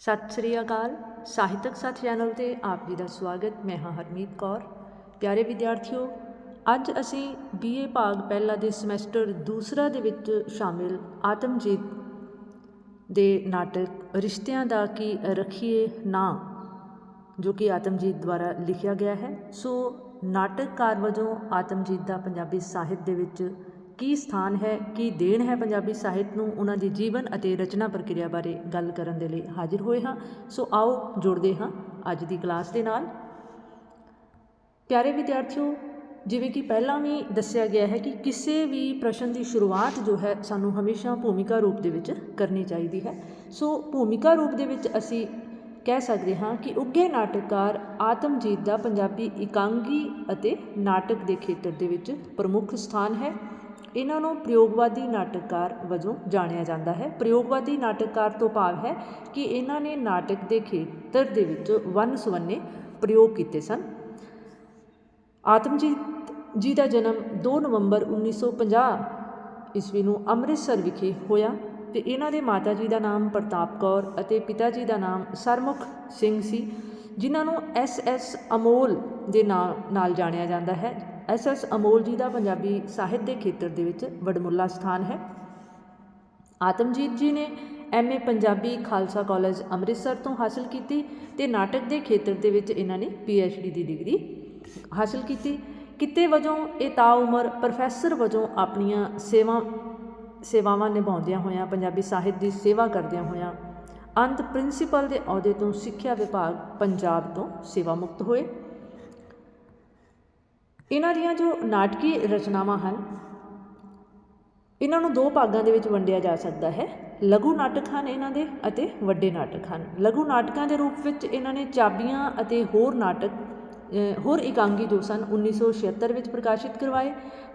ਸਤਿ ਸ੍ਰੀ ਅਕਾਲ। ਸਾਹਿਤਕ ਸਾਥ ਚੈਨਲ ਤੇ ਆਪ ਜੀ ਦਾ ਸਵਾਗਤ। ਮੈਂ ਹਾਂ ਹਰਮੀਤ ਕੌਰ। ਪਿਆਰੇ ਵਿਦਿਆਰਥੀਓ, ਅੱਜ ਅਸੀਂ ਬੀਏ ਭਾਗ ਪਹਿਲਾ ਦੇ ਸਮੈਸਟਰ ਦੂਸਰਾ ਦੇ ਵਿੱਚ ਸ਼ਾਮਿਲ ਆਤਮਜੀਤ ਦੇ ਨਾਟਕ ਰਿਸ਼ਤਿਆਂ ਦਾ ਕੀ ਰੱਖੀਏ ਨਾਂ, ਜੋ ਕਿ ਆਤਮਜੀਤ ਦੁਆਰਾ ਲਿਖਿਆ ਗਿਆ ਹੈ। ਸੋ ਨਾਟਕਕਾਰ ਵਜੋਂ ਆਤਮਜੀਤ ਦਾ ਪੰਜਾਬੀ ਸਾਹਿਤ ਦੇ ਵਿੱਚ ਕੀ ਸਥਾਨ ਹੈ, ਕੀ ਦੇਣ ਹੈ ਪੰਜਾਬੀ ਸਾਹਿਤ ਨੂੰ, ਉਹਨਾਂ ਦੀ ਜੀਵਨ ਅਤੇ ਰਚਨਾ ਪ੍ਰਕਿਰਿਆ ਬਾਰੇ ਗੱਲ ਕਰਨ ਦੇ ਲਈ ਹਾਜ਼ਰ ਹੋਏ ਹਾਂ। ਸੋ ਆਓ ਜੁੜਦੇ ਹਾਂ ਅੱਜ ਦੀ ਕਲਾਸ ਦੇ ਨਾਲ। ਪਿਆਰੇ ਵਿਦਿਆਰਥੀਓ, ਜਿਵੇਂ ਕਿ ਪਹਿਲਾਂ ਵੀ ਦੱਸਿਆ ਗਿਆ ਹੈ ਕਿ ਕਿਸੇ ਵੀ ਪ੍ਰਸ਼ਨ ਦੀ ਸ਼ੁਰੂਆਤ ਜੋ ਹੈ, ਸਾਨੂੰ ਹਮੇਸ਼ਾ ਭੂਮਿਕਾ ਰੂਪ ਦੇ ਵਿੱਚ ਕਰਨੀ ਚਾਹੀਦੀ ਹੈ। ਸੋ ਭੂਮਿਕਾ ਰੂਪ ਦੇ ਵਿੱਚ ਅਸੀਂ ਕਹਿ ਸਕਦੇ ਹਾਂ ਕਿ ਉੱਘੇ ਨਾਟਕਕਾਰ ਆਤਮਜੀਤ ਦਾ ਪੰਜਾਬੀ ਇਕਾਂਗੀ ਅਤੇ ਨਾਟਕ ਦੇ ਖੇਤਰ ਦੇ ਵਿੱਚ ਪ੍ਰਮੁੱਖ ਸਥਾਨ ਹੈ। ਇਹਨਾਂ ਨੂੰ ਪ੍ਰਯੋਗਵਾਦੀ ਨਾਟਕਕਾਰ ਵਜੋਂ ਜਾਣਿਆ ਜਾਂਦਾ ਹੈ। ਪ੍ਰਯੋਗਵਾਦੀ ਨਾਟਕਕਾਰ ਤੋਂ ਭਾਵ ਹੈ ਕਿ ਇਹਨਾਂ ਨੇ ਨਾਟਕ ਦੇ ਖੇਤਰ ਦੇ ਵਿੱਚ ਵੰਨ ਸੁਵੰਨੇ ਪ੍ਰਯੋਗ ਕੀਤੇ ਸਨ। ਆਤਮਜੀਤ ਜੀ ਦਾ ਜਨਮ 2 ਨਵੰਬਰ 1950 ਈਸਵੀ ਨੂੰ ਅੰਮ੍ਰਿਤਸਰ ਵਿਖੇ ਹੋਇਆ ਤੇ ਇਹਨਾਂ ਦੇ ਮਾਤਾ ਜੀ ਦਾ ਨਾਮ ਪ੍ਰਤਾਪ ਕੌਰ ਅਤੇ ਪਿਤਾ ਜੀ ਦਾ ਨਾਮ ਸਰਮੁਖ ਸਿੰਘ ਸੀ, ਜਿਨ੍ਹਾਂ ਨੂੰ ਐਸ ਐਸ ਅਮੋਲ ਦੇ ਨਾਮ ਨਾਲ ਜਾਣਿਆ ਜਾਂਦਾ ਹੈ। ਐਸ ਐਸ ਅਮੋਲ ਜੀ ਦਾ ਪੰਜਾਬੀ ਸਾਹਿਤ ਦੇ ਖੇਤਰ ਦੇ ਵਿੱਚ ਵਡਮੁੱਲਾ ਸਥਾਨ ਹੈ। ਆਤਮਜੀਤ ਜੀ ਨੇ ਐਮਏ ਪੰਜਾਬੀ ਖਾਲਸਾ ਕਾਲਜ ਅੰਮ੍ਰਿਤਸਰ ਤੋਂ ਹਾਸਲ ਕੀਤੀ ਤੇ ਨਾਟਕ ਦੇ ਖੇਤਰ ਦੇ ਵਿੱਚ ਇਹਨਾਂ ਨੇ ਡੀ ਦੀ ਡਿਗਰੀ ਹਾਸਲ ਕੀਤੀ। ਕਿਤੇ ਵਜੋਂ ਇਹ ਤਾ ਉਮਰ ਪ੍ਰੋਫੈਸਰ ਵਜੋਂ ਆਪਣੀਆਂ ਸੇਵਾ ਸੇਵਾਵਾਂ ਨਿਭਾਉਂਦਿਆਂ ਹੋਇਆਂ, ਪੰਜਾਬੀ ਸਾਹਿਤ ਦੀ ਸੇਵਾ ਕਰਦਿਆਂ ਹੋਇਆਂ, ਅੰਤ ਪ੍ਰਿੰਸੀਪਲ ਦੇ ਅਹੁਦੇ ਤੋਂ ਸਿੱਖਿਆ ਵਿਭਾਗ ਪੰਜਾਬ ਤੋਂ ਸੇਵਾ ਮੁਕਤ ਹੋਏ। ਇਹਨਾਂ ਦੀਆਂ ਜੋ ਨਾਟਕੀ ਰਚਨਾਵਾਂ ਹਨ, ਇਹਨਾਂ ਨੂੰ ਦੋ ਭਾਗਾਂ ਦੇ ਵਿੱਚ ਵੰਡਿਆ ਜਾ ਸਕਦਾ ਹੈ। ਲਘੂ ਨਾਟਕ ਹਨ ਇਹਨਾਂ ਦੇ ਅਤੇ ਵੱਡੇ ਨਾਟਕ ਹਨ। ਲਘੂ ਨਾਟਕਾਂ ਦੇ ਰੂਪ ਵਿੱਚ ਇਹਨਾਂ ਨੇ ਚਾਬੀਆਂ ਅਤੇ ਹੋਰ ਨਾਟਕ ਹੋਰ ਇਕਾਂਗੀ ਜੋ ਸਨ 1976 ਵਿੱਚ ਪ੍ਰਕਾਸ਼ਿਤ ਕਰਵਾਏ।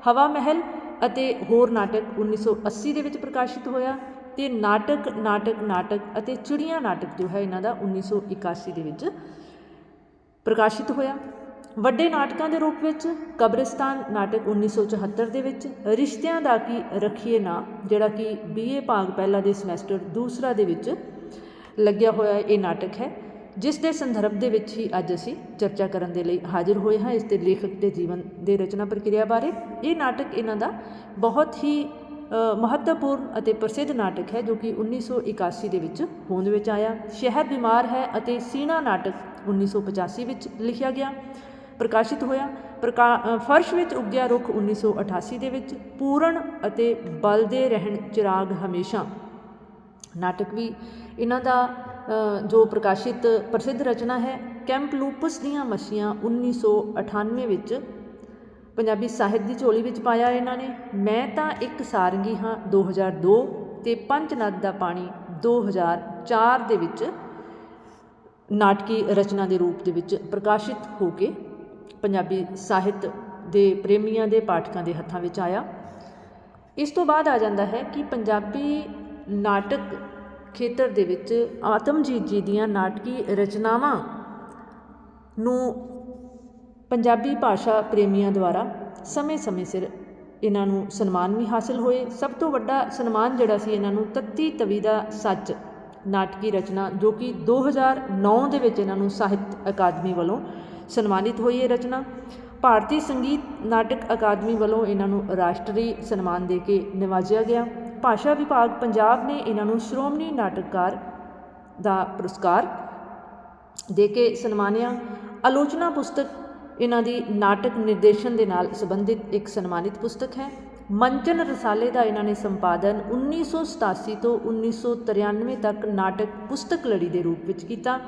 ਹਵਾ ਮਹਿਲ ਅਤੇ ਹੋਰ ਨਾਟਕ 1980 ਦੇ ਵਿੱਚ ਪ੍ਰਕਾਸ਼ਿਤ ਹੋਇਆ ਤੇ ਨਾਟਕ ਨਾਟਕ ਨਾਟਕ ਅਤੇ ਚਿੜੀਆਂ ਨਾਟਕ ਜੋ ਹੈ ਇਹਨਾਂ ਦਾ 1981 ਦੇ ਵਿੱਚ ਪ੍ਰਕਾਸ਼ਿਤ ਹੋਇਆ। ਵੱਡੇ ਨਾਟਕਾਂ ਦੇ ਰੂਪ ਵਿੱਚ, ਕਬਰਿਸਤਾਨ ਨਾਟਕ 1974 ਦੇ ਵਿੱਚ, ਰਿਸ਼ਤਿਆਂ ਦਾ ਕੀ ਰੱਖੀਏ ਨਾ, ਜਿਹੜਾ ਕਿ ਬੀਏ ਭਾਗ ਪਹਿਲਾ ਦੇ ਸਮੈਸਟਰ, ਦੂਸਰਾ ਦੇ ਵਿੱਚ ਲੱਗਿਆ ਹੋਇਆ ਇਹ ਨਾਟਕ ਹੈ, ਜਿਸ ਦੇ ਸੰਦਰਭ ਦੇ ਵਿੱਚ ਹੀ ਅੱਜ ਅਸੀਂ ਚਰਚਾ ਕਰਨ ਦੇ ਲਈ ਹਾਜ਼ਰ ਹੋਏ ਹਾਂ ਇਸ ਦੇ ਲੇਖਕ ਦੇ ਜੀਵਨ ਦੇ ਰਚਨਾ ਪ੍ਰਕਿਰਿਆ ਬਾਰੇ। ਇਹ ਨਾਟਕ ਇਹਨਾਂ ਦਾ ਬਹੁਤ ਹੀ ਮਹੱਤਵਪੂਰਨ ਅਤੇ ਪ੍ਰਸਿੱਧ ਨਾਟਕ ਹੈ, ਜੋ ਕਿ 1981 ਦੇ ਵਿੱਚ ਹੋਂਦ ਵਿੱਚ ਆਇਆ। ਸ਼ਹਿਰ ਬਿਮਾਰ ਹੈ ਅਤੇ ਸੀਨਾ ਨਾਟਕ 1985 ਵਿੱਚ ਲਿਖਿਆ ਗਿਆ। ਪ੍ਰਕਾਸ਼ਿਤ ਹੋਇਆ। ਪ੍ਰਕਾ ਫਰਸ਼ ਵਿੱਚ ਉੱਗਿਆ ਰੁੱਖ 1988 ਦੇ ਵਿੱਚ। ਪੂਰਨ ਅਤੇ ਬਲਦੇ ਰਹਿਣ ਚਿਰਾਗ ਹਮੇਸ਼ਾ। ਨਾਟਕ ਵੀ ਇਹਨਾਂ ਦਾ ਜੋ ਪ੍ਰਕਾਸ਼ਿਤ ਪ੍ਰਸਿੱਧ ਰਚਨਾ ਹੈ ਕੈਂਪ ਲੂਪਸ ਦੀਆਂ ਮੱਛੀਆਂ 1998 ਵਿੱਚ ਪੰਜਾਬੀ ਸਾਹਿਤ ਦੀ ਝੋਲੀ ਵਿੱਚ ਪਾਇਆ ਇਹਨਾਂ ਨੇ। ਮੈਂ ਤਾਂ ਇੱਕ ਸਾਰੰਗੀ ਹਾਂ 2002 ਤੇ ਪੰਜ ਨਦ ਦਾ ਪਾਣੀ 2004 ਦੇ ਵਿੱਚ ਨਾਟਕੀ ਰਚਨਾ ਦੇ ਰੂਪ ਦੇ ਵਿੱਚ ਪ੍ਰਕਾਸ਼ਿਤ ਹੋ ਕੇ ਪੰਜਾਬੀ ਸਾਹਿਤ ਦੇ ਪ੍ਰੇਮੀਆਂ ਦੇ ਪਾਠਕਾਂ ਦੇ ਹੱਥਾਂ ਵਿੱਚ ਆਇਆ। ਇਸ ਤੋਂ ਬਾਅਦ ਆ ਜਾਂਦਾ ਹੈ ਕਿ ਪੰਜਾਬੀ ਨਾਟਕ ਖੇਤਰ ਦੇ ਵਿੱਚ ਆਤਮਜੀਤ ਜੀ ਦੀਆਂ ਨਾਟਕੀ ਰਚਨਾਵਾਂ ਨੂੰ ਪੰਜਾਬੀ ਭਾਸ਼ਾ ਪ੍ਰੇਮੀਆਂ ਦੁਆਰਾ ਸਮੇਂ-ਸਮੇਂ ਸਿਰ ਇਹਨਾਂ ਨੂੰ ਸਨਮਾਨ ਵੀ ਹਾਸਲ ਹੋਏ। ਸਭ ਤੋਂ ਵੱਡਾ ਸਨਮਾਨ ਜਿਹੜਾ ਸੀ ਇਹਨਾਂ ਨੂੰ ਤੱਤੀ ਤਵੀ ਦਾ ਸੱਚ ਨਾਟਕੀ ਰਚਨਾ ਜੋ ਕਿ 2009 ਦੇ ਵਿੱਚ ਇਹਨਾਂ ਨੂੰ ਸਾਹਿਤ ਅਕਾਦਮੀ ਵੱਲੋਂ ਸਨਮਾਨਿਤ ਹੋਈ ਇਹ ਰਚਨਾ। ਭਾਰਤੀ ਸੰਗੀਤ ਨਾਟਕ ਅਕਾਦਮੀ ਵੱਲੋਂ ਇਹਨਾਂ ਨੂੰ ਰਾਸ਼ਟਰੀ ਸਨਮਾਨ ਦੇ ਕੇ ਨਿਵਾਜਿਆ ਗਿਆ। ਭਾਸ਼ਾ ਵਿਭਾਗ ਪੰਜਾਬ ਨੇ ਇਹਨਾਂ ਨੂੰ ਸ਼੍ਰੋਮਣੀ ਨਾਟਕਕਾਰ ਦਾ ਪੁਰਸਕਾਰ ਦੇ ਕੇ ਸਨਮਾਨਿਆ। ਆਲੋਚਨਾ ਪੁਸਤਕ ਇਹਨਾਂ ਦੀ ਨਾਟਕ ਨਿਰਦੇਸ਼ਨ ਦੇ ਨਾਲ ਸੰਬੰਧਿਤ ਇੱਕ ਸਨਮਾਨਿਤ ਪੁਸਤਕ ਹੈ। ਮੰਚਨ ਰਸਾਲੇ ਦਾ ਇਹਨਾਂ ਨੇ ਸੰਪਾਦਨ 1987 ਤੋਂ 1993 ਤੱਕ ਨਾਟਕ ਪੁਸਤਕ ਲੜੀ ਦੇ ਰੂਪ ਵਿੱਚ ਕੀਤਾ।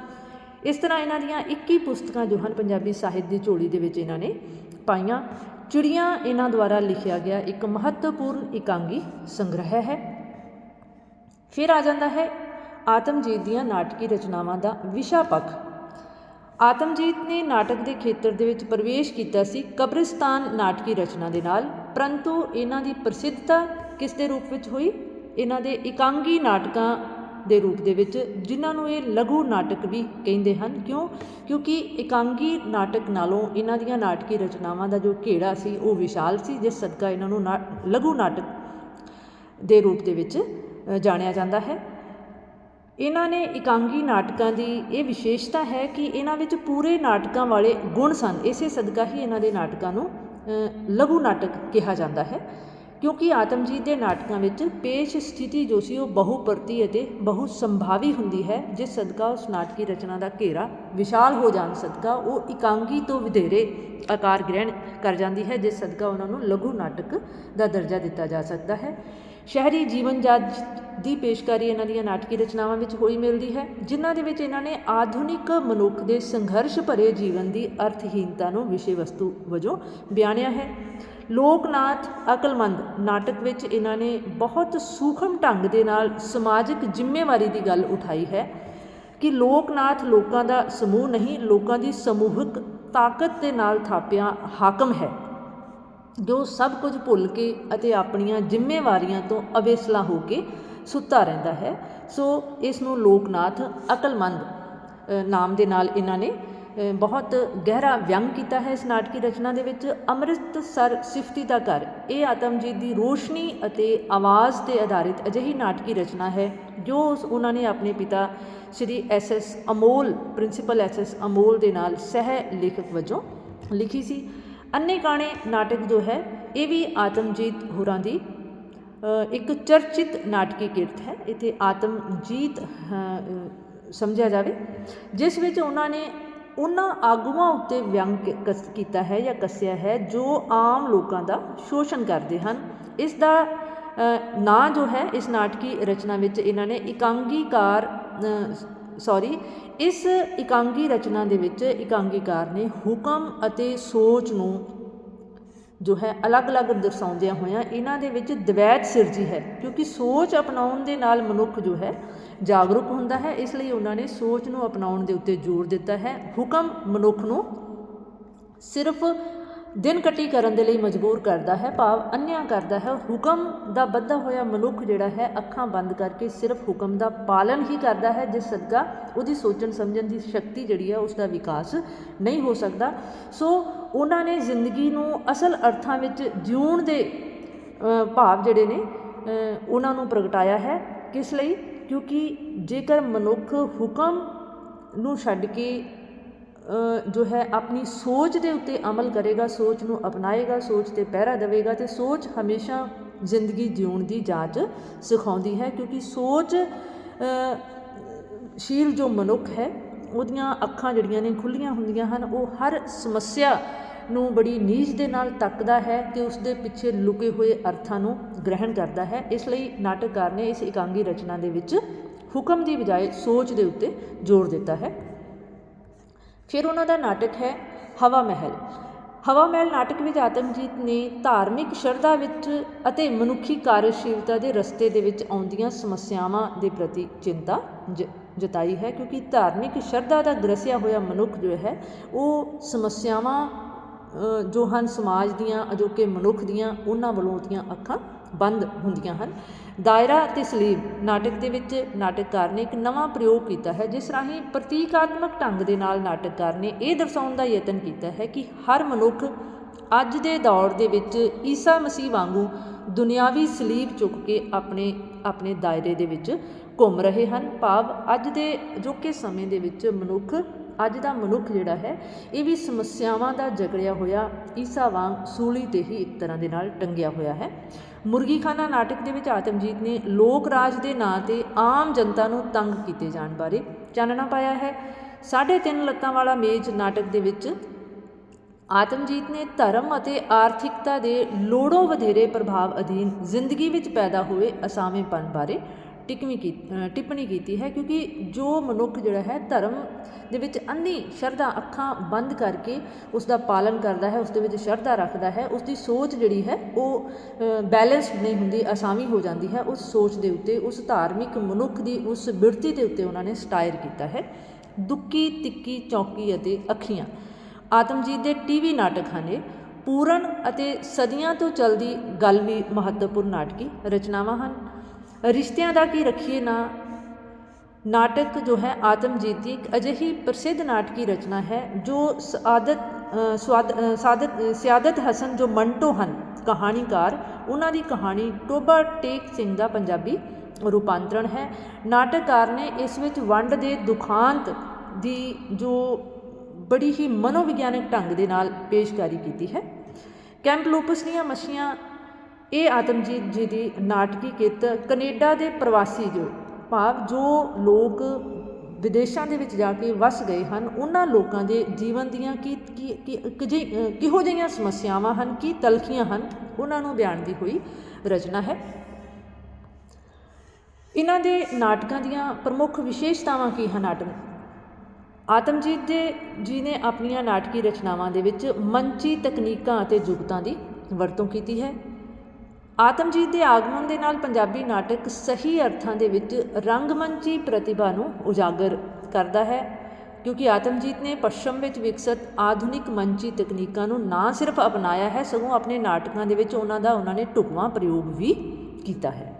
ਇਸ ਤਰ੍ਹਾਂ ਇਹਨਾਂ ਦੀਆਂ 21 ਪੁਸਤਕਾਂ ਜੋ ਹਨ ਪੰਜਾਬੀ ਸਾਹਿਤ ਦੀ ਝੋਲੀ ਦੇ ਵਿੱਚ ਇਹਨਾਂ ਨੇ ਪਾਈਆਂ। ਚਿੜੀਆਂ ਇਹਨਾਂ ਦੁਆਰਾ ਲਿਖਿਆ ਗਿਆ ਇੱਕ ਮਹੱਤਵਪੂਰਨ ਇਕਾਂਗੀ ਸੰਗ੍ਰਹਿ ਹੈ। ਫਿਰ ਆ ਜਾਂਦਾ ਹੈ ਆਤਮਜੀਤ ਦੀਆਂ ਨਾਟਕੀ ਰਚਨਾਵਾਂ ਦਾ ਵਿਸ਼ਾ ਪੱਖ। ਆਤਮਜੀਤ ਨੇ ਨਾਟਕ ਦੇ ਖੇਤਰ ਦੇ ਵਿੱਚ ਪ੍ਰਵੇਸ਼ ਕੀਤਾ ਸੀ ਕਬਰਿਸਤਾਨ ਨਾਟਕੀ ਰਚਨਾ ਦੇ ਨਾਲ, ਪਰੰਤੂ ਇਹਨਾਂ ਦੀ ਪ੍ਰਸਿੱਧਤਾ ਕਿਸ ਦੇ ਰੂਪ ਵਿੱਚ ਹੋਈ? ਇਹਨਾਂ ਦੇ ਇਕਾਂਗੀ ਨਾਟਕਾਂ ਦੇ ਰੂਪ ਦੇ ਵਿੱਚ, ਜਿਨ੍ਹਾਂ ਨੂੰ ਇਹ ਲਘੂ ਨਾਟਕ ਵੀ ਕਹਿੰਦੇ ਹਨ। ਕਿਉਂ? ਕਿਉਂਕਿ ਇਕਾਂਗੀ ਨਾਟਕ ਨਾਲੋਂ ਇਹਨਾਂ ਦੀਆਂ ਨਾਟਕੀ ਰਚਨਾਵਾਂ ਦਾ ਜੋ ਘੇੜਾ ਸੀ, ਉਹ ਵਿਸ਼ਾਲ ਸੀ, ਜਿਸ ਸਦਕਾ ਇਹਨਾਂ ਨੂੰ ਲਘੂ ਨਾਟਕ ਦੇ ਰੂਪ ਦੇ ਵਿੱਚ ਜਾਣਿਆ ਜਾਂਦਾ ਹੈ। ਇਹਨਾਂ ਨੇ ਇਕਾਂਗੀ ਨਾਟਕਾਂ ਦੀ ਇਹ ਵਿਸ਼ੇਸ਼ਤਾ ਹੈ ਕਿ ਇਹਨਾਂ ਵਿੱਚ ਪੂਰੇ ਨਾਟਕਾਂ ਵਾਲੇ ਗੁਣ ਸਨ। ਇਸੇ ਸਦਕਾ ਹੀ ਇਹਨਾਂ ਦੇ ਨਾਟਕਾਂ ਨੂੰ ਲਘੂ ਨਾਟਕ ਕਿਹਾ ਜਾਂਦਾ ਹੈ। ਕਿਉਂਕਿ ਆਤਮਜੀਤ ਦੇ ਨਾਟਕਾਂ ਵਿੱਚ ਪੇਸ਼ ਸਥਿਤੀ ਜੋ ਸੀ ਉਹ ਬਹੁਪਰਤੀ ਅਤੇ ਬਹੁ ਸੰਭਾਵੀ ਹੁੰਦੀ ਹੈ, ਜਿਸ ਸਦਕਾ ਉਸ ਨਾਟਕੀ ਰਚਨਾ ਦਾ ਘੇਰਾ ਵਿਸ਼ਾਲ ਹੋ ਜਾਣ ਸਦਕਾ ਉਹ ਇਕਾਂਗੀ ਤੋਂ ਵਧੇਰੇ ਆਕਾਰ ਗ੍ਰਹਿਣ ਕਰ ਜਾਂਦੀ ਹੈ, ਜਿਸ ਸਦਕਾ ਉਹਨਾਂ ਨੂੰ ਲਘੂ ਨਾਟਕ ਦਾ ਦਰਜਾ ਦਿੱਤਾ ਜਾ ਸਕਦਾ ਹੈ। ਸ਼ਹਿਰੀ ਜੀਵਨ ਜੱਜ ਦੀ ਪੇਸ਼ਕਾਰੀ ਇਹਨਾਂ ਦੀਆਂ ਨਾਟਕੀ ਰਚਨਾਵਾਂ ਵਿੱਚ ਹੋਈ ਮਿਲਦੀ ਹੈ, ਜਿਨ੍ਹਾਂ ਦੇ ਵਿੱਚ ਇਹਨਾਂ ਨੇ ਆਧੁਨਿਕ ਮਨੁੱਖ ਦੇ ਸੰਘਰਸ਼ ਭਰੇ ਜੀਵਨ ਦੀ ਅਰਥਹੀਨਤਾ ਨੂੰ ਵਿਸ਼ੇ ਵਸਤੂ ਵਜੋਂ ਬਿਆਨਿਆ ਹੈ। ਲੋਕ ਲੋਕਨਾਥ ਅਕਲਮੰਦ ਨਾਟਕ ਵਿੱਚ ਇਹਨਾਂ ਨੇ ਬਹੁਤ ਸੂਖਮ ਢੰਗ ਦੇ ਨਾਲ ਸਮਾਜਿਕ ਜ਼ਿੰਮੇਵਾਰੀ ਦੀ ਗੱਲ ਉਠਾਈ ਹੈ ਕਿ ਲੋਕ ਲੋਕਨਾਥ ਲੋਕਾਂ ਦਾ ਸਮੂਹ ਨਹੀਂ, ਲੋਕਾਂ ਦੀ ਸਮੂਹਿਕ ਤਾਕਤ ਦੇ ਨਾਲ ਥਾਪਿਆ ਹਾਕਮ ਹੈ, ਜੋ ਸਭ ਕੁਝ ਭੁੱਲ ਕੇ ਅਤੇ ਆਪਣੀਆਂ ਜ਼ਿੰਮੇਵਾਰੀਆਂ ਤੋਂ ਅਵੇਸਲਾ ਹੋ ਕੇ ਸੁੱਤਾ ਰਹਿੰਦਾ ਹੈ। ਸੋ ਇਸ ਨੂੰ ਲੋਕਨਾਥ ਅਕਲਮੰਦ ਨਾਮ ਦੇ ਨਾਲ ਇਹਨਾਂ ਨੇ ਬਹੁਤ ਗਹਿਰਾ ਵਿਅੰਗ ਕੀਤਾ ਹੈ ਇਸ ਨਾਟਕੀ ਰਚਨਾ ਦੇ ਵਿੱਚ। ਅੰਮ੍ਰਿਤਸਰ ਸਿਫਤੀ ਦਾ ਘਰ। ਇਹ ਆਤਮਜੀਤ ਦੀ ਰੋਸ਼ਨੀ ਅਤੇ ਆਵਾਜ਼ ਤੇ ਆਧਾਰਿਤ ਅਜਿਹੀ ਨਾਟਕੀ ਰਚਨਾ ਹੈ, ਜੋ ਉਸ- ਉਹਨਾਂ ਨੇ ਆਪਣੇ ਪਿਤਾ Shri S S Amol, principal S S Amol ਦੇ ਨਾਲ ਸਹਿ ਲੇਖਕ ਵਜੋਂ ਲਿਖੀ ਸੀ। ਅੰਨੇ ਗਾਣੇ ਨਾਟਕ ਜੋ ਹੈ, ਇਹ ਵੀ ਆਤਮਜੀਤ ਹੋਰਾਂ ਦੀ ਇੱਕ ਚਰਚਿਤ ਨਾਟਕੀ ਕਿਰਤ ਹੈ। ਇਥੇ ਆਤਮਜੀਤ ਸਮਝਿਆ ਜਾਵੇ, ਜਿਸ ਵਿੱਚ ਉਹਨਾਂ ਨੇ ਉਹਨਾਂ ਆਗੂਆਂ ਉੱਤੇ ਵਿਅੰਗ ਕ- ਕਸ, ਕੀਤਾ ਹੈ ਜਾਂ ਕੱਸਿਆ ਹੈ, ਜੋ ਆਮ ਲੋਕਾਂ ਦਾ ਸ਼ੋਸ਼ਣ ਕਰਦੇ ਹਨ। ਇਸ ਦਾ ਨਾਂ ਜੋ ਹੈ, ਇਸ ਨਾਟਕੀ ਰਚਨਾ ਵਿੱਚ ਇਹਨਾਂ ਨੇ ਇਕਾਂਗੀਕਾਰ ਸੌਰੀ ਇਸ ਇਕਾਂਗੀ ਰਚਨਾ ਦੇ ਵਿੱਚ ਇਕਾਂਗੀਕਾਰ ਨੇ ਹੁਕਮ ਅਤੇ ਸੋਚ ਨੂੰ ਜੋ ਹੈ ਅਲੱਗ-ਅਲੱਗ ਦਰਸਾਉਂਦਿਆਂ ਹੋਇਆਂ ਇਹਨਾਂ ਦੇ ਵਿੱਚ ਦਵੈਤ ਸਿਰਜੀ ਹੈ, ਕਿਉਂਕਿ ਸੋਚ ਅਪਣਾਉਣ ਦੇ ਨਾਲ ਮਨੁੱਖ ਜੋ ਹੈ ਜਾਗਰੂਕ ਹੁੰਦਾ ਹੈ, ਇਸ ਲਈ ਉਹਨਾਂ ਨੇ ਸੋਚ ਨੂੰ ਅਪਣਾਉਣ ਦੇ ਉੱਤੇ ਜ਼ੋਰ ਦਿੱਤਾ ਹੈ। ਹੁਕਮ ਮਨੁੱਖ ਨੂੰ ਸਿਰਫ ਦਿਨ ਕੱਟੀ ਕਰਨ ਦੇ ਲਈ ਮਜਬੂਰ ਕਰਦਾ ਹੈ, ਭਾਵ ਅੰਨਿਆ ਕਰਦਾ ਹੈ। ਹੁਕਮ ਦਾ ਬੱਧਾ ਹੋਇਆ ਮਨੁੱਖ ਜਿਹੜਾ ਹੈ, ਅੱਖਾਂ ਬੰਦ ਕਰਕੇ ਸਿਰਫ ਹੁਕਮ ਦਾ ਪਾਲਨ ਹੀ ਕਰਦਾ ਹੈ, ਜਿਸ ਸਦਕਾ ਉਹਦੀ ਸੋਚਣ ਸਮਝਣ ਦੀ ਸ਼ਕਤੀ ਜਿਹੜੀ ਹੈ ਉਸ ਦਾ ਵਿਕਾਸ ਨਹੀਂ ਹੋ ਸਕਦਾ। ਸੋ ਉਹਨਾਂ ਨੇ ਜ਼ਿੰਦਗੀ ਨੂੰ ਅਸਲ ਅਰਥਾਂ ਵਿੱਚ ਜਿਉਣ ਦੇ ਭਾਵ ਜਿਹੜੇ ਨੇ ਉਹਨਾਂ ਨੂੰ ਪ੍ਰਗਟਾਇਆ ਹੈ। ਕਿਸ ਲਈ? ਕਿਉਂਕਿ ਜੇਕਰ ਮਨੁੱਖ ਹੁਕਮ ਨੂੰ ਛੱਡ ਕੇ ਜੋ ਹੈ ਆਪਣੀ ਸੋਚ ਦੇ ਉੱਤੇ ਅਮਲ ਕਰੇਗਾ, ਸੋਚ ਨੂੰ ਅਪਣਾਏਗਾ, ਸੋਚ ਤੇ ਪਹਿਰਾ ਦੇਵੇਗਾ ਤੇ ਸੋਚ ਹਮੇਸ਼ਾ ਜ਼ਿੰਦਗੀ ਜਿਉਣ ਦੀ ਜਾਂਚ ਸਿਖਾਉਂਦੀ ਹੈ ਕਿਉਂਕਿ ਸੋਚ ਸ਼ੀਲ ਜੋ ਮਨੁੱਖ ਹੈ, ਉਹਦੀਆਂ ਅੱਖਾਂ ਜਿਹੜੀਆਂ ਨੇ ਖੁੱਲੀਆਂ ਹੁੰਦੀਆਂ ਹਨ, ਉਹ ਹਰ ਸਮੱਸਿਆ ਨੂੰ ਬੜੀ ਨੀਝ ਦੇ ਨਾਲ ਤੱਕਦਾ ਹੈ ਤੇ ਉਸ ਦੇ ਪਿੱਛੇ ਲੁਕੇ ਹੋਏ ਅਰਥਾਂ ਨੂੰ ਗ੍ਰਹਿਣ ਕਰਦਾ ਹੈ। ਇਸ ਲਈ ਨਾਟਕਕਾਰ ਨੇ ਇਸ ਇਕਾਂਗੀ ਰਚਨਾ ਦੇ ਵਿੱਚ ਹੁਕਮ ਦੀ ਬਜਾਏ ਸੋਚ ਦੇ ਉੱਤੇ ਜ਼ੋਰ ਦਿੱਤਾ ਹੈ। ਫਿਰ ਉਹਨਾਂ ਦਾ ਨਾਟਕ ਹੈ ਹਵਾ ਮਹਿਲ। ਹਵਾ ਮਹਿਲ ਨਾਟਕ ਵਿੱਚ ਆਤਮਜੀਤ ਨੇ ਧਾਰਮਿਕ ਸ਼ਰਧਾ ਵਿੱਚ ਅਤੇ ਮਨੁੱਖੀ ਕਾਰਜਸ਼ੀਲਤਾ ਦੇ ਰਸਤੇ ਦੇ ਵਿੱਚ ਆਉਂਦੀਆਂ ਸਮੱਸਿਆਵਾਂ ਦੇ ਪ੍ਰਤੀ ਚਿੰਤਾ ਜ- ਜਤਾਈ ਹੈ ਕਿਉਂਕਿ ਧਾਰਮਿਕ ਸ਼ਰਧਾ ਦਾ ਗ੍ਰਸਿਆ ਹੋਇਆ ਮਨੁੱਖ ਜੋ ਹੈ, ਉਹ ਸਮੱਸਿਆਵਾਂ ਜੋ ਹਨ ਸਮਾਜ ਦੀਆਂ, ਅਜੋਕੇ ਮਨੁੱਖ ਦੀਆਂ, ਉਹਨਾਂ ਵੱਲੋਂ ਉਹਦੀਆਂ ਅੱਖਾਂ ਬੰਦ ਹੁੰਦੀਆਂ ਹਨ। ਦਾਇਰਾ ਤੇ ਸਲੀਬ ਨਾਟਕ ਦੇ ਵਿੱਚ ਨਾਟਕਕਾਰ ਨੇ ਇੱਕ ਨਵਾਂ ਪ੍ਰਯੋਗ ਕੀਤਾ ਹੈ, ਜਿਸ ਰਾਹੀਂ ਪ੍ਰਤੀਕਾਤਮਕ ਢੰਗ ਦੇ ਨਾਲ ਨਾਟਕਕਾਰ ਨੇ ਇਹ ਦਰਸਾਉਣ ਦਾ ਯਤਨ ਕੀਤਾ ਹੈ ਕਿ ਹਰ ਮਨੁੱਖ ਅੱਜ ਦੇ ਦੌਰ ਦੇ ਵਿੱਚ ਈਸਾ ਮਸੀਹ ਵਾਂਗੂ ਦੁਨਿਆਵੀ ਸਲੀਬ ਚੁੱਕ ਕੇ ਆਪਣੇ ਆਪਣੇ ਦਾਇਰੇ ਦੇ ਵਿੱਚ ਘੁੰਮ ਰਹੇ ਹਨ। ਭਾਵ ਅੱਜ ਦੇ ਅਜੋਕੇ ਸਮੇਂ ਦੇ ਵਿੱਚ ਮਨੁੱਖ ਅੱਜ ਦਾ ਮਨੁੱਖ ਜਿਹੜਾ ਹੈ, ਇਹ ਵੀ ਸਮੱਸਿਆਵਾਂ ਦਾ ਜਕੜਿਆ ਹੋਇਆ ਈਸਾ ਵਾਂਗ ਸੂਲੀ ਤੇ ਹੀ ਇੱਕ ਤਰ੍ਹਾਂ ਦੇ ਨਾਲ ਟੰਗਿਆ ਹੋਇਆ ਹੈ। ਮੁਰਗੀਖਾਨਾ ਨਾਟਕ ਦੇ ਵਿੱਚ ਆਤਮਜੀਤ ਨੇ ਲੋਕ ਰਾਜ ਦੇ ਨਾਂ ਤੇ ਆਮ ਜਨਤਾ ਨੂੰ ਤੰਗ ਕੀਤੇ ਜਾਣ ਬਾਰੇ ਚਾਨਣਾ ਪਾਇਆ ਹੈ। ਸਾਢੇ ਤਿੰਨ ਲੱਤਾਂ ਵਾਲਾ ਮੇਜ਼ ਨਾਟਕ ਦੇ ਵਿੱਚ ਆਤਮਜੀਤ ਨੇ ਧਰਮ ਅਤੇ ਆਰਥਿਕਤਾ ਦੇ ਲੋੜੋਂ ਵਧੇਰੇ ਪ੍ਰਭਾਵ ਅਧੀਨ ਜ਼ਿੰਦਗੀ ਵਿੱਚ ਪੈਦਾ ਹੋਏ ਅਸਾਵੇਂਪਨ ਬਾਰੇ ਟਿਕਵੀਂ ਕੀ ਟਿੱਪਣੀ ਕੀਤੀ ਹੈ ਕਿਉਂਕਿ ਜੋ ਮਨੁੱਖ ਜਿਹੜਾ ਹੈ ਧਰਮ ਦੇ ਵਿੱਚ ਅੰਨੀ ਸ਼ਰਧਾ ਅੱਖਾਂ ਬੰਦ ਕਰਕੇ ਉਸ ਦਾ ਪਾਲਨ ਕਰਦਾ ਹੈ ਉਸ ਦੇ ਵਿੱਚ ਸ਼ਰਧਾ ਰੱਖਦਾ ਹੈ ਉਸ ਦੀ ਸੋਚ ਜਿਹੜੀ ਹੈ ਉਹ ਬੈਲੈਂਸ ਨਹੀਂ ਹੁੰਦੀ, ਅਸਾਮੀ ਹੋ ਜਾਂਦੀ ਹੈ, ਉਸ ਸੋਚ ਦੇ ਉੱਤੇ, ਉਸ ਧਾਰਮਿਕ ਮਨੁੱਖ ਦੀ ਉਸ ਬਿਰਤੀ ਦੇ ਉੱਤੇ ਉਹਨਾਂ ਨੇ ਸਟਾਇਰ ਕੀਤਾ ਹੈ। ਦੁੱਕੀ ਤਿੱਕੀ ਚੌਕੀ ਅਤੇ ਅੱਖੀਆਂ। ਆਤਮਜੀਤ ਦੇ ਟੀਵੀ ਨਾਟਕ ਹਨ ਇਹ ਪੂਰਨ ਅਤੇ ਸਦੀਆਂ ਤੋਂ ਚੱਲਦੀ ਗੱਲ ਵੀ ਮਹੱਤਵਪੂਰਨ ਨਾਟਕੀ ਰਚਨਾਵਾਂ ਹਨ। ਰਿਸ਼ਤਿਆਂ ਦਾ ਕੀ ਰੱਖੀਏ ਨਾ? ਨਾਟਕ ਜੋ ਹੈ ਆਤਮਜੀਤ ਦੀ ਇੱਕ ਅਜਿਹੀ ਪ੍ਰਸਿੱਧ ਨਾਟਕੀ ਰਚਨਾ ਹੈ ਜੋ ਸਾਦਤ ਅ, ਸਵਾਦ ਸਾਦਤ ਸਿਆਦਤ ਹਸਨ ਜੋ ਮੰਟੋ ਹਨ ਕਹਾਣੀਕਾਰ ਉਹਨਾਂ ਦੀ ਕਹਾਣੀ ਟੋਬਾ ਟੇਕ ਸਿੰਘ ਦਾ ਪੰਜਾਬੀ ਰੂਪਾਂਤਰਣ ਹੈ। ਨਾਟਕਕਾਰ ਨੇ ਇਸ ਵਿੱਚ ਵੰਡ ਦੇ ਦੁਖਾਂਤ ਦੀ ਜੋ ਬੜੀ ਹੀ ਮਨੋਵਿਗਿਆਨਕ ਢੰਗ ਦੇ ਨਾਲ ਪੇਸ਼ਕਾਰੀ ਕੀਤੀ ਹੈ। ਕੈਂਪ ਲੂਪਸ ਦੀਆਂ ਮੱਛੀਆਂ ਇਹ ਆਤਮਜੀਤ ਜੀ ਦੀ ਨਾਟਕੀ ਕਿੱਤ ਕੈਨੇਡਾ ਦੇ ਪ੍ਰਵਾਸੀ ਜੋ ਭਾਵ ਜੋ ਲੋਕ ਵਿਦੇਸ਼ਾਂ ਦੇ ਵਿੱਚ ਜਾ ਕੇ ਵਸ ਗਏ ਹਨ, ਉਹਨਾਂ ਲੋਕਾਂ ਦੇ ਜੀਵਨ ਦੀਆਂ ਕੀ ਕੀ ਕਿਹੋ ਜਿਹੀਆਂ ਸਮੱਸਿਆਵਾਂ ਹਨ, ਕੀ ਤਲਖੀਆਂ ਹਨ, ਉਹਨਾਂ ਨੂੰ ਬਿਆਨ ਦੀ ਹੋਈ ਰਚਨਾ ਹੈ। ਇਹਨਾਂ ਦੇ ਨਾਟਕਾਂ ਦੀਆਂ ਪ੍ਰਮੁੱਖ ਵਿਸ਼ੇਸ਼ਤਾਵਾਂ ਕੀ ਹਨ? ਆਟਮ ਆਤਮਜੀਤ ਦੇ, ਜੀ ਨੇ ਆਪਣੀਆਂ ਨਾਟਕੀ ਰਚਨਾਵਾਂ ਦੇ ਵਿੱਚ ਮੰਚੀ ਤਕਨੀਕਾਂ ਅਤੇ ਜੁਗਤਾਂ ਦੀ ਵਰਤੋਂ ਕੀਤੀ ਹੈ। ਆਤਮਜੀਤ ਦੇ ਆਗਮਨ ਦੇ ਨਾਲ ਪੰਜਾਬੀ ਨਾਟਕ ਸਹੀ ਅਰਥਾਂ ਦੇ ਵਿੱਚ ਰੰਗਮੰਚੀ ਪ੍ਰਤਿਭਾ ਨੂੰ ਉਜਾਗਰ ਕਰਦਾ ਹੈ, ਕਿਉਂਕਿ ਆਤਮਜੀਤ ਨੇ ਪੱਛਮ ਵਿੱਚ ਵਿਕਸਿਤ ਆਧੁਨਿਕ ਮੰਚੀ ਤਕਨੀਕਾਂ ਨੂੰ ਨਾ ਸਿਰਫ ਅਪਣਾਇਆ ਹੈ, ਸਗੋਂ ਆਪਣੇ ਨਾਟਕਾਂ ਦੇ ਵਿੱਚ ਉਹਨਾਂ ਦਾ, ਉਹਨਾਂ ਨੇ ਢੁਕਵਾਂ ਪ੍ਰਯੋਗ ਵੀ ਕੀਤਾ ਹੈ।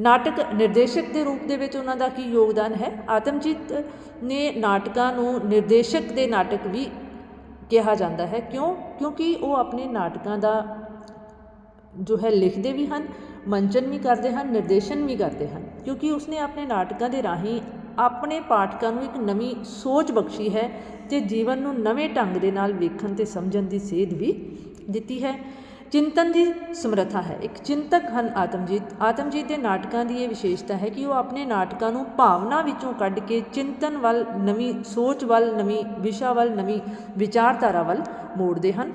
ਨਾਟਕ ਨਿਰਦੇਸ਼ਕ ਦੇ ਰੂਪ ਦੇ ਵਿੱਚ ਉਹਨਾਂ ਦਾ ਕੀ ਯੋਗਦਾਨ ਹੈ? ਆਤਮਜੀਤ ਨੇ ਨਾਟਕਾਂ ਨੂੰ ਨਿਰਦੇਸ਼ਕ ਦੇ ਨਾਟਕ ਵੀ ਕਿਹਾ ਜਾਂਦਾ ਹੈ। ਕਿਉਂ? ਕਿਉਂਕਿ ਉਹ ਆਪਣੇ ਨਾਟਕਾਂ ਦਾ ਜੋ ਹੈ ਲਿਖਦੇ ਵੀ ਹਨ, ਮੰਚਨ ਵੀ ਕਰਦੇ ਹਨ, ਨਿਰਦੇਸ਼ਨ ਵੀ ਕਰਦੇ ਹਨ, ਕਿਉਂਕਿ ਉਸਨੇ ਆਪਣੇ ਨਾਟਕਾਂ ਦੇ ਰਾਹੀਂ ਆਪਣੇ ਪਾਠਕਾਂ ਨੂੰ ਇੱਕ ਨਵੀਂ ਸੋਚ ਬਖਸ਼ੀ ਹੈ ਤੇ ਜੀਵਨ ਨੂੰ ਨਵੇਂ ਢੰਗ ਦੇ ਨਾਲ ਵੇਖਣ ਤੇ ਸਮਝਣ ਦੀ ਸੇਧ ਵੀ ਦਿੱਤੀ ਹੈ। ਚਿੰਤਨ ਦੀ ਸਮਰੱਥਾ ਹੈ। ਇੱਕ ਚਿੰਤਕ ਹਨ ਆਤਮਜੀਤ। ਆਤਮਜੀਤ ਦੇ ਨਾਟਕਾਂ ਦੀ ਇਹ ਵਿਸ਼ੇਸ਼ਤਾ ਹੈ ਕਿ ਉਹ ਆਪਣੇ ਨਾਟਕਾਂ ਨੂੰ ਭਾਵਨਾ ਵਿੱਚੋਂ ਕੱਢ ਕੇ ਚਿੰਤਨ ਵੱਲ ਨਵੀਂ ਸੋਚ ਵੱਲ, ਨਵੀਂ ਵਿਸ਼ਾ ਵੱਲ, ਨਵੀਂ ਵਿਚਾਰਧਾਰਾ ਵੱਲ ਮੋੜਦੇ ਹਨ।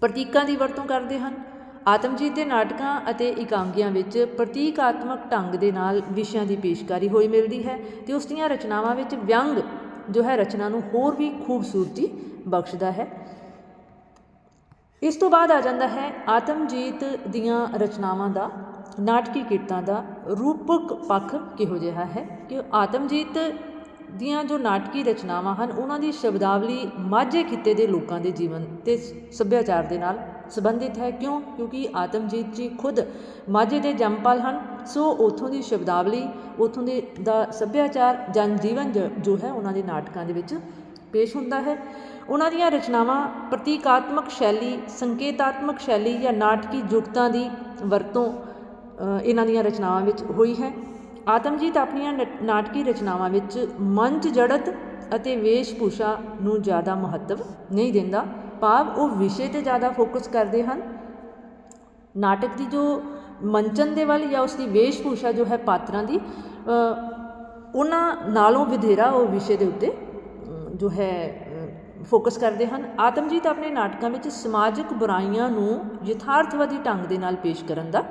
ਪ੍ਰਤੀਕਾਂ ਦੀ ਵਰਤੋਂ ਕਰਦੇ ਹਨ। ਆਤਮਜੀਤ ਦੇ ਨਾਟਕਾਂ ਅਤੇ ਇਕਾਂਗੀਆਂ ਵਿੱਚ ਪ੍ਰਤੀਕਾਤਮਕ ਢੰਗ ਦੇ ਨਾਲ ਵਿਸ਼ਿਆਂ ਦੀ ਪੇਸ਼ਕਾਰੀ ਹੋਈ ਮਿਲਦੀ ਹੈ ਤੇ ਉਸ ਦੀਆਂ ਰਚਨਾਵਾਂ ਵਿੱਚ ਵਿਅੰਗ ਜੋ ਹੈ ਰਚਨਾ ਨੂੰ ਹੋਰ ਵੀ ਖੂਬਸੂਰਤੀ ਬਖਸ਼ਦਾ ਹੈ। ਇਸ ਤੋਂ ਬਾਅਦ ਆ ਜਾਂਦਾ ਹੈ ਆਤਮਜੀਤ ਦੀਆਂ ਰਚਨਾਵਾਂ ਦਾ, ਨਾਟਕੀ ਕਿਰਤਾਂ ਦਾ ਰੂਪਕ ਪੱਖ ਕਿਹੋ ਜਿਹਾ ਹੈ ਕਿ ਆਤਮਜੀਤ ਦੀਆਂ ਜੋ ਨਾਟਕੀ ਰਚਨਾਵਾਂ ਹਨ, ਉਹਨਾਂ ਦੀ ਸ਼ਬਦਾਵਲੀ ਮਾਝੇ ਖਿੱਤੇ ਦੇ ਲੋਕਾਂ ਦੇ ਜੀਵਨ ਤੇ ਸੱਭਿਆਚਾਰ ਦੇ ਨਾਲ ਸੰਬੰਧਿਤ ਹੈ ਕਿਉਂ? ਕਿਉਂਕਿ ਆਤਮਜੀਤ ਜੀ ਖੁਦ ਮਾਝੇ ਦੇ ਜੰਮਪਲ ਹਨ, ਸੋ ਉਥੋਂ ਦੀ ਸ਼ਬਦਾਵਲੀ, ਉਥੋਂ ਦੇ ਦਾ ਸੱਭਿਆਚਾਰ ਜਨ ਜੀਵਨ ਜ- ਜੋ ਹੈ ਉਹਨਾਂ ਦੇ ਨਾਟਕਾਂ ਦੇ ਵਿੱਚ ਪੇਸ਼ ਹੁੰਦਾ ਹੈ। ਉਹਨਾਂ ਦੀਆਂ ਰਚਨਾਵਾਂ ਪ੍ਰਤੀਕਾਤਮਕ ਸ਼ੈਲੀ, ਸੰਕੇਤਾਤਮਕ ਸ਼ੈਲੀ ਜਾਂ ਨਾਟਕੀ ਜੁਗਤਾਂ ਦੀ ਵਰਤੋਂ ਇਹਨਾਂ ਦੀਆਂ ਰਚਨਾਵਾਂ ਵਿੱਚ ਹੋਈ ਹੈ। ਆਤਮਜੀਤ ਆਪਣੀਆਂ ਨਟ- ਨਾਟਕੀ ਰਚਨਾਵਾਂ ਵਿੱਚ ਮੰਚ ਜੜਤ ਅਤੇ ਵੇਸ਼ਭੂਸ਼ਾ ਨੂੰ ਜ਼ਿਆਦਾ ਮਹੱਤਵ ਨਹੀਂ ਦਿੰਦਾ। ਭਾਵ ਉਹ ਵਿਸ਼ੇ ਤੇ ਜ਼ਿਆਦਾ ਫੋਕਸ ਕਰਦੇ ਹਨ। ਨਾਟਕ ਦੀ ਜੋ ਮੰਚਨ ਦੇ ਵੱਲ ਜਾਂ ਉਸ ਦੀ ਵੇਸ਼ਭੂਸ਼ਾ ਜੋ ਹੈ ਪਾਤਰਾਂ ਦੀ ਉਹਨਾਂ ਨਾਲੋਂ ਵਧੇਰਾ ਉਹ ਵਿਸ਼ੇ ਦੇ ਉੱਤੇ ਜੋ ਹੈ ਫੋਕਸ ਕਰਦੇ ਹਨ। ਆਤਮਜੀਤ ਆਪਣੇ ਨਾਟਕਾਂ ਵਿੱਚ ਸਮਾਜਿਕ ਬੁਰਾਈਆਂ ਨੂੰ ਯਥਾਰਥਵਾਦੀ ਢੰਗ ਦੇ ਨਾਲ ਪੇਸ਼ ਕਰਨ ਦਾ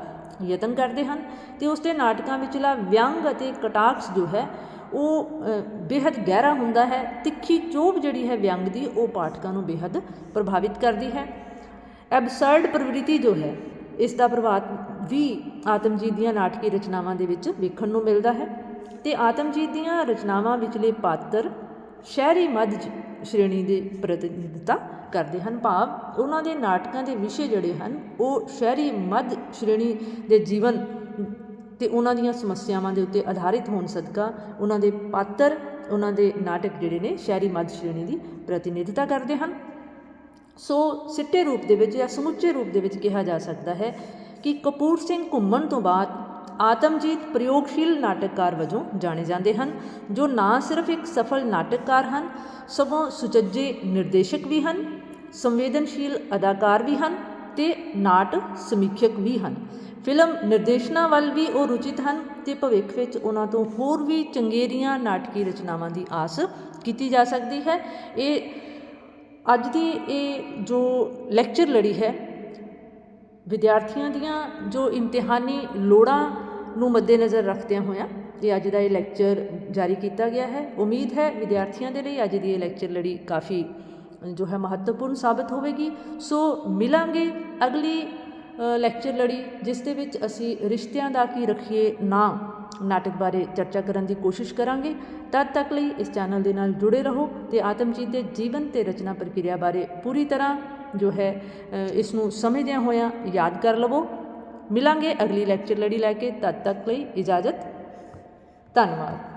ਯਤਨ ਕਰਦੇ ਹਨ ਤੇ ਉਸ ਦੇ ਨਾਟਕਾਂ ਵਿਚਲਾ ਵਿਅੰਗ ਅਤੇ ਕਟਾਕਸ ਜੋ ਹੈ ਉਹ ਅ, ਬੇਹੱਦ ਗਹਿਰਾ ਹੁੰਦਾ ਹੈ ਤਿੱਖੀ ਚੋਭ ਜਿਹੜੀ ਹੈ ਵਿਅੰਗ ਦੀ ਉਹ ਪਾਠਕਾਂ ਨੂੰ ਬੇਹੱਦ ਪ੍ਰਭਾਵਿਤ ਕਰਦੀ ਹੈ। ਐਬਸਰਡ ਪ੍ਰਵਿਰਤੀ ਜੋ ਹੈ ਇਸ ਦਾ ਪ੍ਰਭਾਵ ਵੀ ਆਤਮਜੀਤ ਦੀਆਂ ਨਾਟਕੀ ਰਚਨਾਵਾਂ ਦੇ ਵਿੱਚ ਵੇਖਣ ਨੂੰ ਮਿਲਦਾ ਹੈ। ਤੇ ਆਤਮਜੀਤ ਦੀਆਂ ਰਚਨਾਵਾਂ ਵਿਚਲੇ ਪਾਤਰ ਸ਼ਹਿਰੀ ਮੱਧ ਜ- ਸ਼੍ਰੇਣੀ ਦੇ ਪ੍ਰਤੀਨਿਧਤਾ ਕਰਦੇ ਹਨ। ਭਾਵ ਉਹਨਾਂ ਦੇ ਨਾਟਕਾਂ ਦੇ ਵਿਸ਼ੇ ਜਿਹੜੇ ਹਨ, ਉਹ ਸ਼ਹਿਰੀ ਮੱਧ ਸ਼੍ਰੇਣੀ ਦੇ ਜੀਵਨ ਤੇ ਉਹਨਾਂ ਦੀਆਂ ਸਮੱਸਿਆਵਾਂ ਦੇ ਉੱਤੇ ਆਧਾਰਿਤ ਹੋਣ ਸਦਕਾ ਉਹਨਾਂ ਦੇ ਪਾਤਰ, ਉਹਨਾਂ ਦੇ ਨਾਟਕ ਜਿਹੜੇ ਨੇ, ਸ਼ਹਿਰੀ ਮੱਧ ਸ਼੍ਰੇਣੀ ਦੀ ਪ੍ਰਤੀਨਿਧਤਾ ਕਰਦੇ ਹਨ। ਸੋ ਸਿੱਟੇ ਰੂਪ ਦੇ ਵਿੱਚ ਜਾਂ ਸਮੁੱਚੇ ਰੂਪ ਦੇ ਵਿੱਚ ਕਿਹਾ ਜਾ ਸਕਦਾ ਹੈ ਕਿ ਕਪੂਰ ਸਿੰਘ ਘੁੰਮਣ ਤੋਂ ਬਾਅਦ ਆਤਮਜੀਤ ਪ੍ਰਯੋਗਸ਼ੀਲ ਨਾਟਕਕਾਰ ਵਜੋਂ ਜਾਣੇ ਜਾਂਦੇ ਹਨ, ਜੋ ਨਾ ਸਿਰਫ ਇੱਕ ਸਫਲ ਨਾਟਕਕਾਰ ਹਨ, ਸਗੋਂ ਸੁਚੱਜੇ ਨਿਰਦੇਸ਼ਕ ਵੀ ਹਨ, ਸੰਵੇਦਨਸ਼ੀਲ ਅਦਾਕਾਰ ਵੀ ਹਨ ਤੇ ਨਾਟ ਸਮੀਖਿਅਕ ਵੀ ਹਨ। ਫਿਲਮ ਨਿਰਦੇਸ਼ਨਾ ਵੱਲ ਵੀ ਉਹ ਰੁਚਿਤ ਹਨ ਤੇ ਭਵਿੱਖ ਵਿੱਚ ਉਹਨਾਂ ਤੋਂ ਹੋਰ ਵੀ ਚੰਗੇਰੀਆਂ ਨਾਟਕੀ ਰਚਨਾਵਾਂ ਦੀ ਆਸ ਕੀਤੀ ਜਾ ਸਕਦੀ ਹੈ। ਇਹ ਅੱਜ ਦੀ ਇਹ ਜੋ ਲੈਕਚਰ ਲੜੀ ਹੈ, ਵਿਦਿਆਰਥੀਆਂ ਦੀਆਂ ਜੋ ਇਮਤਿਹਾਨੀ ਲੋੜਾਂ ਨੂੰ ਮੱਦੇਨਜ਼ਰ ਰੱਖਦਿਆਂ ਹੋਇਆਂ ਇਹ ਅੱਜ ਦਾ ਇਹ ਲੈਕਚਰ ਜਾਰੀ ਕੀਤਾ ਗਿਆ ਹੈ, ਉਮੀਦ ਹੈ ਵਿਦਿਆਰਥੀਆਂ ਦੇ ਲਈ ਅੱਜ ਦੀ ਇਹ ਲੈਕਚਰ ਲੜੀ ਕਾਫੀ, ਜੋ ਹੈ ਮਹੱਤਵਪੂਰਨ ਸਾਬਤ ਹੋਵੇਗੀ। ਸੋ ਮਿਲਾਂਗੇ ਅਗਲੀ ਲੈਕਚਰ ਲੜੀ, ਜਿਸ ਦੇ ਵਿੱਚ ਅਸੀਂ ਰਿਸ਼ਤਿਆਂ ਦਾ ਕੀ ਰੱਖੀਏ ਨਾ ਨਾਟਕ ਬਾਰੇ ਚਰਚਾ ਕਰਨ ਦੀ ਕੋਸ਼ਿਸ਼ ਕਰਾਂਗੇ। ਤਦ ਤੱਕ ਲਈ ਇਸ ਚੈਨਲ ਦੇ ਨਾਲ ਜੁੜੇ ਰਹੋ ਤੇ ਆਤਮਜੀਤ ਦੇ ਜੀਵਨ ਤੇ ਰਚਨਾ ਪ੍ਰਕਿਰਿਆ ਬਾਰੇ ਪੂਰੀ ਤਰ੍ਹਾਂ ਜੋ ਹੈ ਇਸ ਨੂੰ ਸਮਝਦਿਆਂ ਹੋਇਆਂ ਯਾਦ ਕਰ ਲਵੋ। ਮਿਲਾਂਗੇ ਅਗਲੀ ਲੈਕਚਰ ਲੜੀ ਲੈ ਕੇ ਤਦ ਤੱਕ ਲਈ ਇਜਾਜ਼ਤ ਧੰਨਵਾਦ